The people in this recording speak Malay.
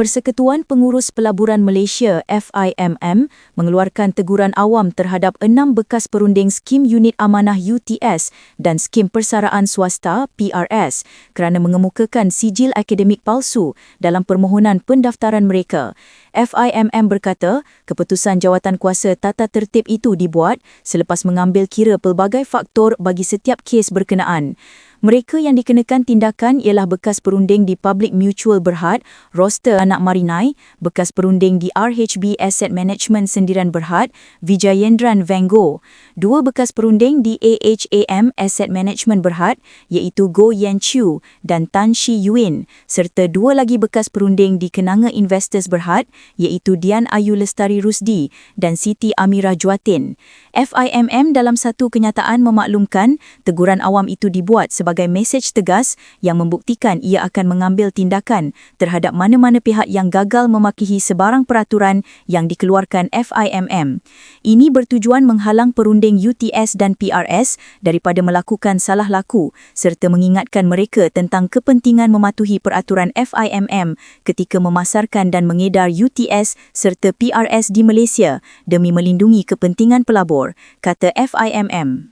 Persekutuan Pengurus Pelaburan Malaysia FIMM mengeluarkan teguran awam terhadap enam bekas perunding skim unit amanah UTS dan skim persaraan swasta PRS kerana mengemukakan sijil akademik palsu dalam permohonan pendaftaran mereka. FIMM berkata, keputusan jawatan kuasa tata tertib itu dibuat selepas mengambil kira pelbagai faktor bagi setiap kes berkenaan. Mereka yang dikenakan tindakan ialah bekas perunding di Public Mutual Berhad, Roster Anak Marinai, bekas perunding di RHB Asset Management Sendiran Berhad, Vijayendran Vango, dua bekas perunding di AHAM Asset Management Berhad iaitu Go Yan Chiu dan Tan Shi Yuin, serta dua lagi bekas perunding di Kenanga Investors Berhad iaitu Dian Ayu Lestari Rusdi dan Siti Amira Juatin. FIMM dalam satu kenyataan memaklumkan teguran awam itu dibuat sebagai sebagai mesej tegas yang membuktikan ia akan mengambil tindakan terhadap mana-mana pihak yang gagal memakihi sebarang peraturan yang dikeluarkan FIMM. Ini bertujuan menghalang perunding UTS dan PRS daripada melakukan salah laku serta mengingatkan mereka tentang kepentingan mematuhi peraturan FIMM ketika memasarkan dan mengedar UTS serta PRS di Malaysia demi melindungi kepentingan pelabur, kata FIMM.